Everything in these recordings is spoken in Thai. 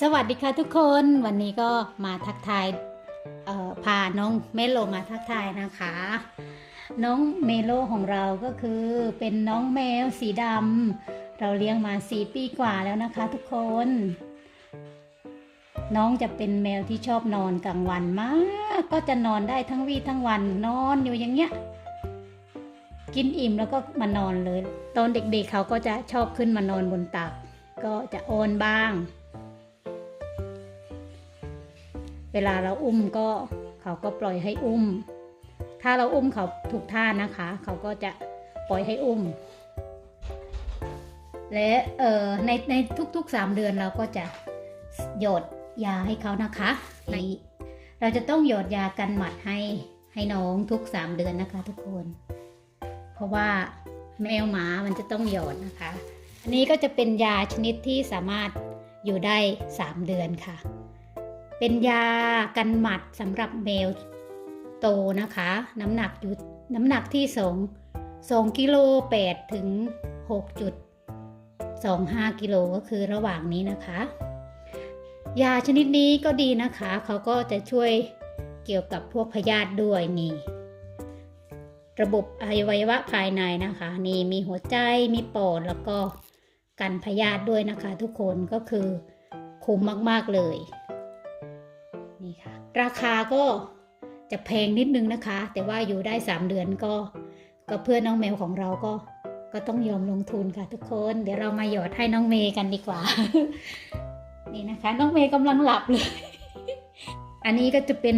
สวัสดีค่ะทุกคนวันนี้ก็มาทักทายพาน้องเมโลมาทักทายนะคะ น้องเมโลของเราก็คือเป็นน้องแมวสีดำเราเลี้ยงมาสี่ปีกว่าแล้วนะคะทุกคน น้องจะเป็นแมวที่ชอบนอนกลางวันมาก ก็จะนอนได้ทั้งวี่ทั้งวันนอนอยู่อย่างเงี้ยกินอิ่มแล้วก็มานอนเลย ตอนเด็กๆเขาก็จะชอบขึ้นมานอนบนตัก ก็จะโอนบ้าง เวลาเราอุ้มก็เขาก็ปล่อยให้อุ้ม ถ้าเราอุ้มเขาถูกท่านะคะ เขาก็จะปล่อยให้อุ้ม และเอ่อในในทุกๆ 3 เดือนเราก็จะหยดยาให้เขานะคะในเราจะต้องหยดยากันหมัดให้ให้น้องทุก 3 เดือนนะคะ ทุกคน เพราะว่าแมวหมามันจะต้องหยดนะคะ อันนี้ก็จะเป็นยาชนิดที่สามารถอยู่ได้ 3 เดือนค่ะ เป็นยากันหมัดสำหรับแมวโตนะคะ น้ำหนักอยู่น้ำหนักที่2 2กิโล8ถึง6.25กิโลก็คือระหว่างนี้นะคะ ยาชนิดนี้ก็ดีนะคะ เขาก็จะช่วยเกี่ยวกับพวกพยาธิด้วยนี่ ระบบอวัยวะภายในนะคะ นี่มีหัวใจมีปอดแล้วก็กันพยาธิด้วยนะคะ ทุกคนก็คือคุ้มมาก ๆ เลย ราคาก็จะแพงนิดนึงนะคะ แต่ว่าอยู่ได้ 3 เดือนก็ก็เพื่อน้องแมวของเราก็ก็ต้องยอมลงทุนค่ะทุกคน เดี๋ยวเรามาหยอดให้น้องเมย์กันดีกว่า นี่นะคะ น้องเมย์กำลังหลับเลย อันนี้ก็จะเป็น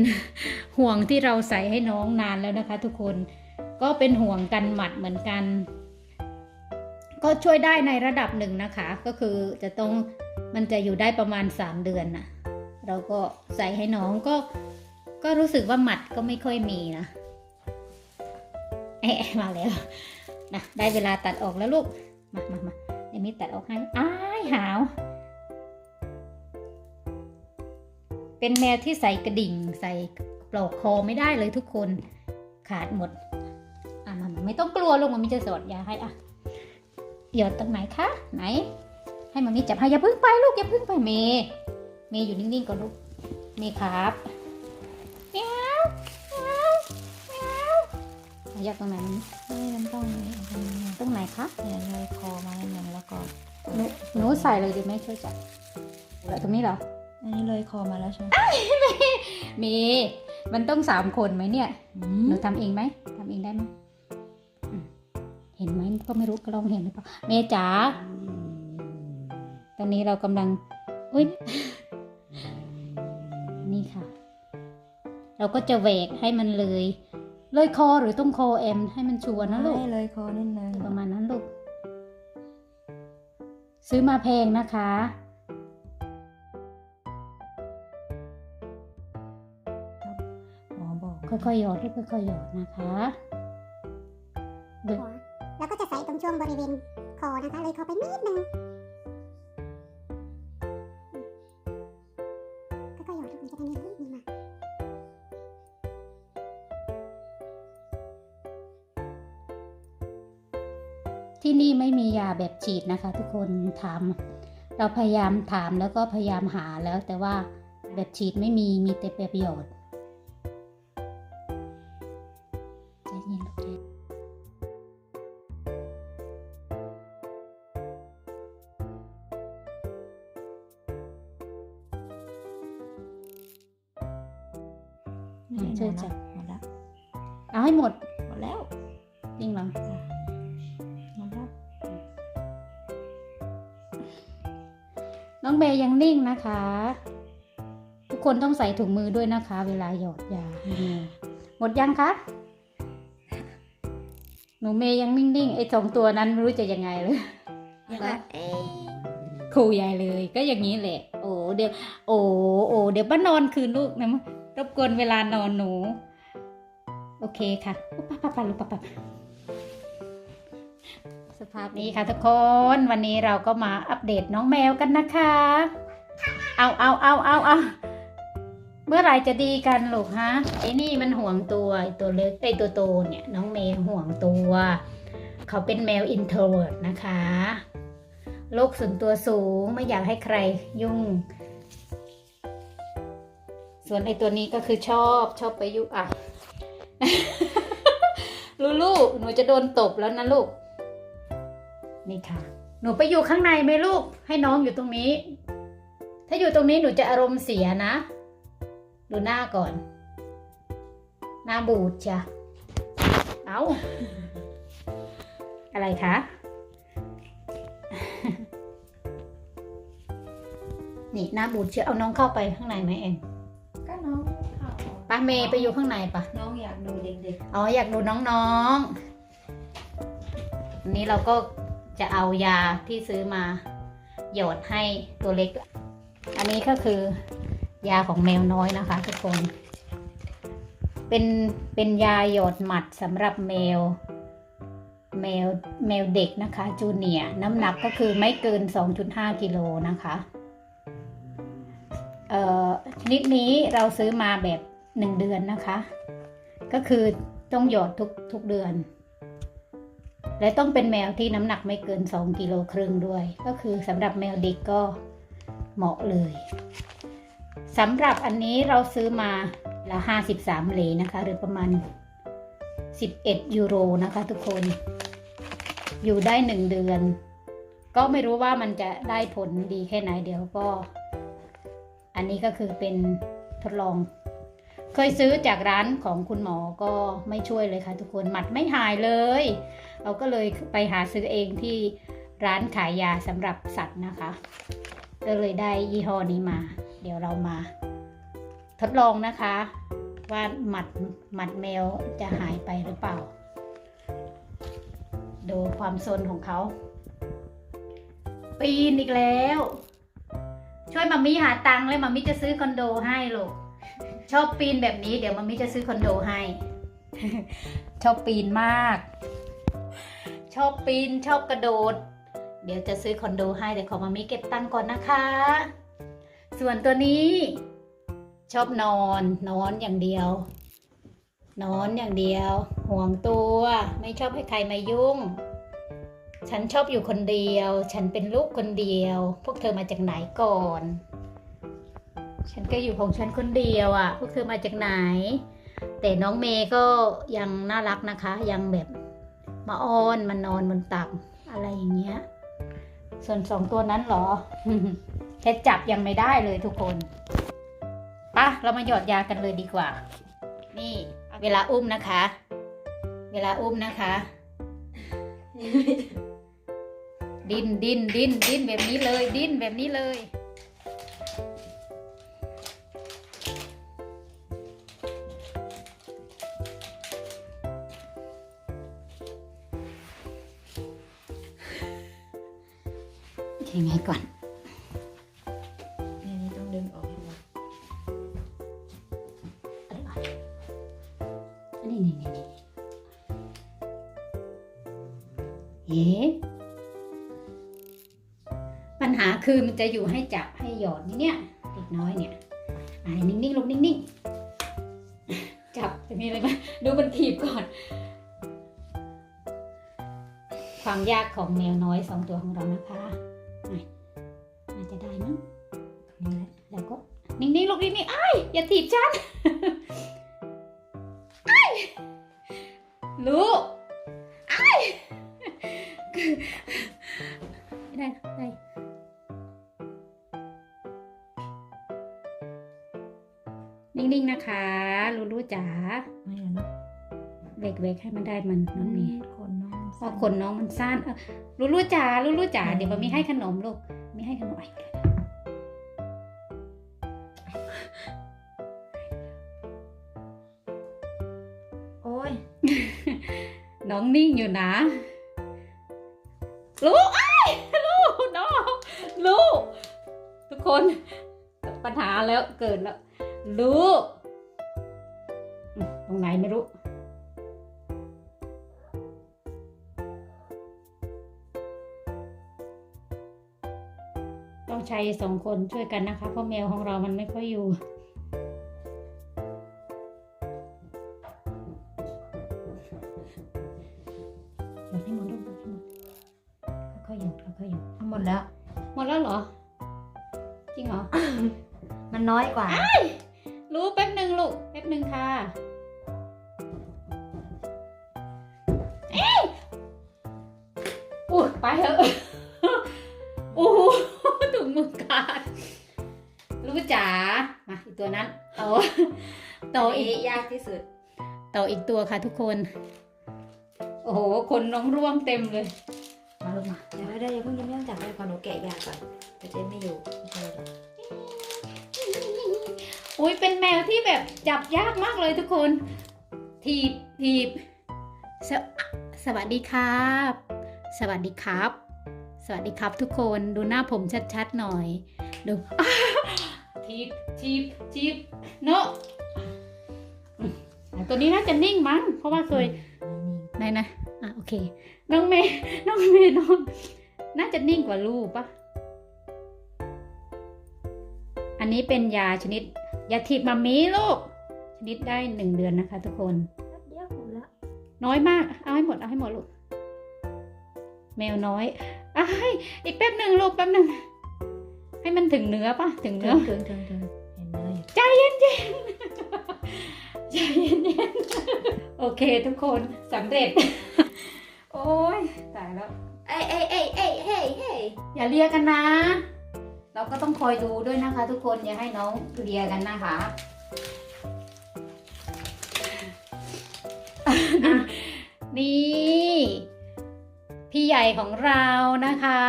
ห่วงที่เราใส่ให้น้องนานแล้วนะคะ ทุกคนก็เป็นห่วงกันหมัดเหมือนกัน ก็ช่วยได้ในระดับหนึ่งนะคะ ก็คือจะต้องมันจะอยู่ได้ประมาณ 3 เดือนนะ เราก็ใส่ให้น้องก็ ก็รู้สึกว่าหมัดก็ไม่ค่อยมีนะเอ๊ะมาแล้วนะได้เวลาตัดออกแล้วลูก มามามาเดี๋ยวมีตัดออกให้อ้ายหาว เป็นแมวที่ใส่กระดิ่ง ใส่ปลอกคอไม่ได้เลยทุกคนขาดหมด อะมามาไม่ต้องกลัวลูกมันมีจะสอดยาให้อะหยดตรงไหนคะ ไหน ให้มันมีจับให้อย่าพึ่งไปลูกอย่าพึ่งไปเมย เมย์อยู่นิ่งๆก่อนลูก เมย์ครับเมียวเมียวเมียวอะอยากตรงไหนมันนี่มันต้องมีอันนี้ตรงไหนคะเนี่ยเลยคอมาหนึ่งแล้วก็หนูหนูใส่เลยดีไหมช่วยจับแล้วตรงนี้เหรอ อันนี้เลยคอมาแล้วใช่ไหมเมย์มันต้องสามคนไหมเนี่ยอืหนูมทำเองไหมทำเองได้ไหมอืมเห็นไหมก็ไม่รู้ก็ลองเห็นหรือเปล่าเมย์จ๋าตอนนี้เรากำลังอุ้ย นี่ค่ะ เราก็จะแหวกให้มันเลย เลยคอหรือต้องคอเอ็มให้มันชัวร์นะลูกให้เลยคอนิดนึงประมาณนั้นลูก ซื้อมาแพงนะคะหมอบอกค่อยๆหยอดลูกค่อยๆหยอดนะคะดูหัวแล้วก็จะใส่ตรงช่วงบริเวณคอนะคะ เลยคอไปนิดนึงาแบบฉีดนะคะ ทุกคนถาม เราพยายามถามแล้วก็พยายามหาแล้วแต่ว่าแบบฉีดไม่มีมีแต่แบบหยอด คนต้องใส่ถุงมือด้วยนะคะ เวลาหยอดยาให้แมวหมดยังคะหนูเมย์ยังนิ่งๆไอ้สองตัวนั้นไม่รู้จะยังไงเลยยังไงเอ๊ะครูใหญ่เลย ก็อย่างนี้แหละ โอ้เดี๋ยว โอ้โอ้เดี๋ยวป้านอนคืนลูกนะมั้งรบกวนเวลานอนหนู โอเคค่ะป้าป้าป้าลูกป้าป้าสภาพนี้ค่ะทุกคนวันนี้เราก็มาอัปเดตน้องแมวกันนะคะ เอาเอาเอาเอาเอา เมื่อไหรจะดีกันลูกฮะไอ้นี่มันห่วงตัวไอ้ตัวเล็กไอ้ตัวโตเนี่ยน้องแมวห่วงตัว เขาเป็นแมวอินโทรเวิร์ดนะคะโลกส่วนตัวสูงไม่อยากให้ใครยุ่ง ส่วนไอตัวนี้ก็คือชอบชอบไปยุอะลูลูหนูจะโดนตบแล้วนะลูก นี่ค่ะ หนูไปอยู่ข้างในไหมลูก ให้น้องอยู่ตรงนี้ ถ้าอยู่ตรงนี้หนูจะอารมณ์เสียนะ ดูหน้าก่อน หน้าบูดจ้ะเอาอะไรคะ นี่หน้าบูดเชื่อเอาน้องเข้าไปข้างในไหมเองก็น้องเขาป้าเมย์ไปอยู่ข้างในปะน้องอยากดูเด็กอ๋ออยากดูน้องๆวันนี้เราก็จะเอายาที่ซื้อมาหยอดให้ตัวเล็ก อันนี้ก็คือ ยาของแมวน้อยนะคะทุกคน เป็นเป็นยาหยอดหมัดสำหรับแมว แมวแมวเด็กนะคะ จูเนียน้ำหนักก็คือไม่เกิน 2.5 กิโลนะคะเอ่อชนิดนี้เราซื้อมาแบบ1เดือนนะคะ ก็คือต้องหยอดทุกทุกเดือน และต้องเป็นแมวที่น้ำหนักไม่เกิน 2 กิโลครึ่งด้วย ก็คือสำหรับแมวเด็กก็เหมาะเลย สำหรับอันนี้เราซื้อมาละ53เหรียญนะคะ หรือประมาณ11ยูโรนะคะ ทุกคน อยู่ได้1เดือน ก็ไม่รู้ว่ามันจะได้ผลดีแค่ไหนเดี๋ยวก็ อันนี้ก็คือเป็นทดลอง เคยซื้อจากร้านของคุณหมอก็ไม่ช่วยเลยค่ะ ทุกคนหมัดไม่หายเลย เราก็เลยไปหาซื้อเองที่ร้านขายยาสำหรับสัตว์นะคะ ก็เลยได้ยี่ห้อนี้มา เดี๋ยวเรามา ทดลองนะคะ ว่าหมัดหมัดแมวจะหายไปหรือเปล่า ดูความซนของเขา ปีนอีกแล้ว ช่วยมามิหาตังค์เลยมามิจะซื้อคอนโดให้ลูกชอบปีนแบบนี้เดี๋ยวมามิจะซื้อคอนโดให้ ชอบปีนมาก ชอบปีนชอบกระโดด เดี๋ยวจะซื้อคอนโดให้แต่ขอมามิเก็บตังก่อนนะคะ ส่วนตัวนี้ ชอบนอนนอนอย่างเดียว นอนอย่างเดียว ห่วงตัวไม่ชอบให้ใครมายุ่ง ฉันชอบอยู่คนเดียว ฉันเป็นลูกคนเดียว พวกเธอมาจากไหนก่อน ฉันก็อยู่ของฉันคนเดียวอะ่ะ พวกเธอมาจากไหน แต่น้องเมย์ก็ยังน่ารักนะคะ ยังแบบมาอ้อนมานอนบนตักอะไรอย่างเงี้ย ส่วนสองตัวนั้นเหรอแค่จับยังไม่ได้เลยทุกคนปะเรามาหยอดยากันเลยดีกว่า นี่ เวลาอุ้มนะคะ เวลาอุ้มนะคะ ดิ้นดิ้นดิ้นดิ้นแบบนี้เลย ดิ้นแบบนี้เลย ยังไงก่อนๆนี่นี่ต้องดึงออกให้หมดอันนี้นี่นี่นี่เอ๊ะปัญหาคือมันจะอยู่ให้จับให้หยอดนี่เนี่ยเด็กน้อยเนี่ยอ่านิ่งๆลงนิ่งๆ จับจะมีอะไรไหมดูมันถีบก่อน ความยากของแมวน้อยสองตัวของเรานะคะ นิ่งๆลงนิ่งๆอ้ายอย่าถีบฉันลูกไอ้ายไม่ได้ไม่ได้นิ่งๆนะคะ ลูลูจ๋าไม่แล้วเนาะเบรกๆให้มันได้มันน้องเมย์ขนน้องเพราะขนน้องมันสั้นเออลูลูจ๋าลูลูจ๋าเดี๋ยวมันมีให้ขนมลูกมีให้ขนมไอ้ น้องนิ่งอยู่นะ ลูกไอ้ลูกน้องลูก ทุกคนปัญหาแล้วเกิดแล้ว ลูก ตรงไหนไม่รู้ต้องใช้สองคนช่วยกันนะคะ เพราะแมวของเรามันไม่ค่อยอยู่ เถอะโอ้โหถุงมือขาดรู้จ๋ามาอีกตัวนั้นเอาต่ออันอีกนี้ยากที่สุดต่ออีกตัวค่ะทุกคน โอ้โห คนน้องร่วงเต็มเลย มาลูกมาเดี๋ยวได้อย่าเพิ่งยิ้มย่องจับไปขอหนูแกะยาก่อนเดี๋ยวเจ๊ไม่อยู่ไม่ใช่หรอกอุ้ยเป็นแมวที่แบบจับยากมากเลยทุกคนทีบทีบสวสวัสดีครับ สวัสดีครับ สวัสดีครับทุกคนดูหน้าผมชัดๆหน่อย ดูทีบทีบทีบเนาะอืมอะตัวนี้น่าจะนิ่งมั้ง เพราะว่าเคยไหนนะอะโอเค น้องเมย์น้องเมย์น้องน่าจะนิ่งกว่าลูกปะอันนี้เป็นยาชนิดยาทิพมามีลูก ชนิดได้หนึ่งเดือนนะคะ ทุกคนเดี๋ยวหมดละน้อยมาก เอาให้หมด เอาให้หมดลูก แมวน้อยอะให้อีกแป๊บหนึ่งลูกแป๊บหนึ่งให้มันถึงเนื้อปะถึงเทิเนื้องเทิงเทิงเทิงเห็นเลยใจเย็นๆใจเย็นๆโอเคทุกคนสำเร็จ โอ้ยตายแล้วเอ้ยเอ้ยเอ้ยเอ้ยเฮ้ยเฮ้ยอย่าเลียกันนะ เราก็ต้องคอยดูด้วยนะคะ ทุกคนอย่าให้น้องเลียกันนะคะอะนี่ พี่ใหญ่ของเรานะคะ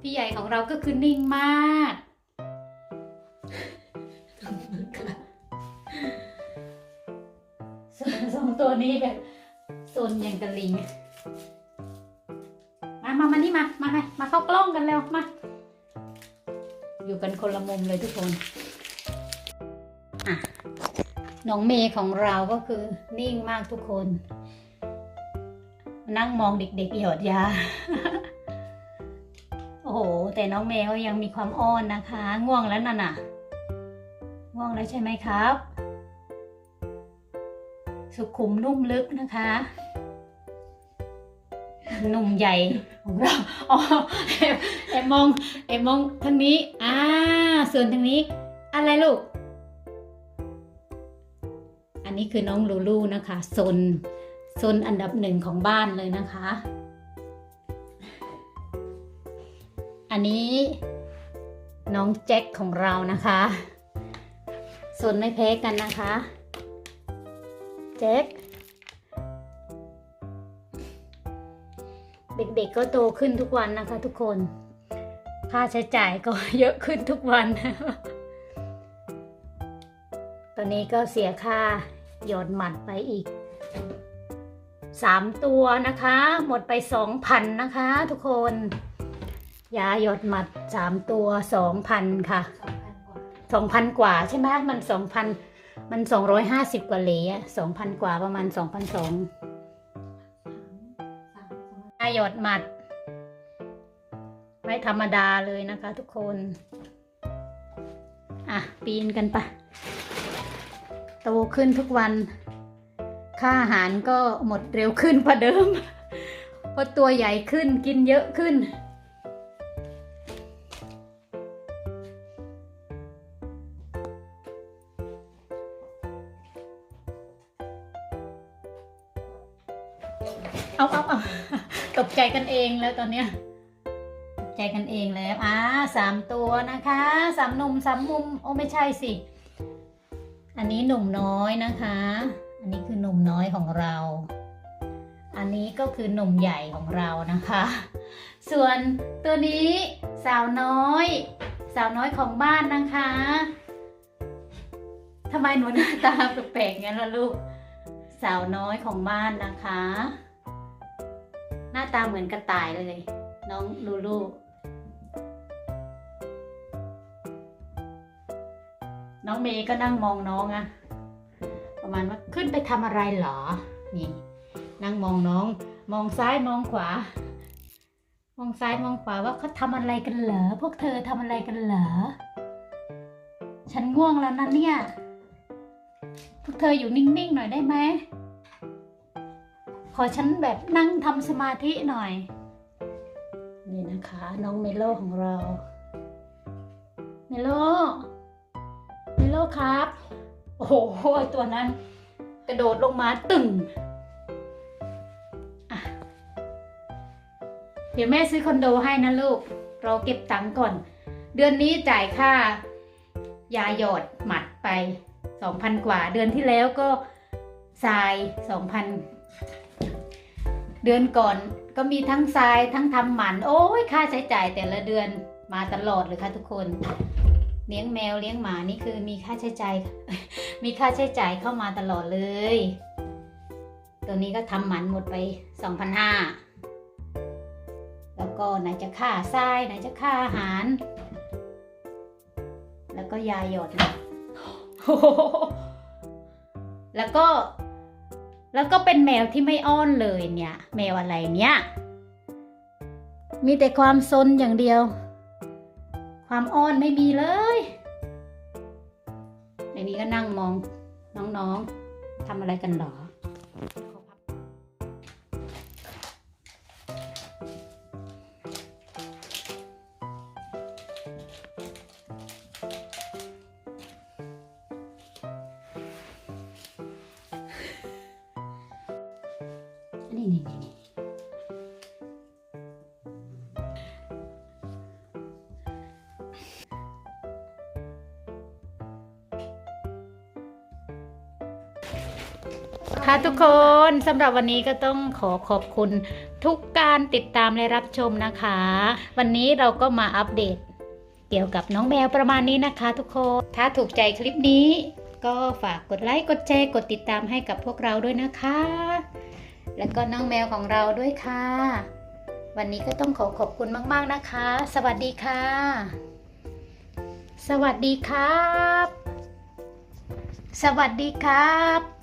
พี่ใหญ่ของเราก็คือนิ่งมากส่วนสองตัวนี้แบบซนอย่างกระลิง มามามานี่มา มาให้มาเข้ากล้องกันเร็วมา อยู่กันคนละมุมเลยทุกคนอะน้องเมย์ของเราก็คือนิ่งมากทุกคน นั่งมองเด็กๆหยอดยา โอ้โห แต่น้องเมย์เขายังมีความอ้อนนะคะ ง่วงแล้วน่ะน่ะ ง่วงแล้วใช่ไหมครับ สุขุมนุ่มลึกนะคะหนุ่มใหญ่ของเราอ๋อแอบแอบมองแอบมองทางนี้ อ่า ส่วนทางนี้ อะไรลูก อันนี้คือน้องลูลูนะคะซน โซนอันดับหนึ่งของบ้านเลยนะคะ อันนี้น้องแจ็คของเรานะคะซนไม่แพ้กันนะคะ แจ็คเด็กๆก็โตขึ้นทุกวันนะคะทุกคน ค่าใช้จ่ายก็เยอะขึ้นทุกวัน ตอนนี้ก็เสียค่าหยอดหมัดไปอีก 3 ตัวนะคะ หมดไป2,000นะคะ ทุกคน ยาหยดหมัด 3 ตัว 2,000 ค่ะสองพันกว่า2,000 กว่าใช่ไหมมัน 2,000 มัน 250 กว่าเหรียญ2,000 กว่าประมาณ 2,200สามสามยาหยดหมัด ไม่ธรรมดาเลยนะคะ ทุกคน อะ ปีนกันปะโตขึ้นทุกวัน ค่าอาหารก็หมดเร็วขึ้นกว่าเดิมเพราะตัวใหญ่ขึ้นกินเยอะขึ้น เอาเอาเอาตกใจกันเองแล้วตอนเนี้ยตกใจกันเองแล้วอ่าสามตัวนะคะสามหนุ่มสามมุม โอ้ไม่ใช่สิ อันนี้หนุ่มน้อยนะคะ อันนี้คือหนุ่มน้อยของเรา อันนี้ก็คือหนุ่มใหญ่ของเรานะคะ ส่วนตัวนี้สาวน้อย สาวน้อยของบ้านนะคะทำไมหนูหน้าตาแปลกๆงั้นล่ะลูก สาวน้อยของบ้านนะคะ หน้าตาเหมือนกระต่ายเลย น้องลูลูน้องเมย์ก็นั่งมองน้องอะ ประมาณว่าขึ้นไปทำอะไรเหรอ นี่นั่งมองน้อง มองซ้ายมองขวา มองซ้ายมองขวาว่าเขาทำอะไรกันเหรอพวกเธอทำอะไรกันเหรอ ฉันง่วงแล้วนะเนี่ย พวกเธออยู่นิ่งๆหน่อยได้ไหมขอฉันแบบนั่งทำสมาธิหน่อย นี่นะคะ น้องเมโลของเรา เมโล เมโลครับ โอ้โหตัวนั้น กระโดดลงมาตึงเดี๋ยวแม่ซื้อคอนโดให้นะลูก เราเก็บตังค์ก่อน เดือนนี้จ่ายค่า ยาหยอดหมัดไปสองพันกว่า เดือนที่แล้วก็ทรายสองพันเดือนก่อนก็มีทั้งทรายทั้งทำหมัน โอ้ยค่าใช้จ่ายแต่ละเดือนมาตลอดเลยค่ะทุกคน เลี้ยงแมวเลี้ยงหมานี่คือมีค่าใช้จ่าย มีค่าใช้จ่ายเข้ามาตลอดเลย ตัวนี้ก็ทำหมันหมดไปสองพันห้าแล้วก็ไหนจะค่าทรายไหนจะค่าอาหาร แล้วก็ยาหยอดนะแล้วก็ แล้วก็เป็นแมวที่ไม่อ้อนเลยเนี่ย แมวอะไรเนี่ย มีแต่ความซนอย่างเดียว ความอ้อนไม่มีเลย ในนี้ก็นั่งมองน้องๆทำอะไรกันหรอ ค่ะทุกคนสำหรับวันนี้ก็ต้องขอขอบคุณทุกการติดตามและรับชมนะคะ วันนี้เราก็มาอัปเดต เกี่ยวกับน้องแมวประมาณนี้นะคะ ทุกคน ถ้าถูกใจคลิปนี้ ก็ฝากกดไลค์กดแชร์กดติดตามให้กับพวกเราด้วยนะคะ แล้วก็น้องแมวของเราด้วยค่ะ วันนี้ก็ต้องขอขอบคุณมากๆนะคะ สวัสดีค่ะ สวัสดีครับ สวัสดีครับ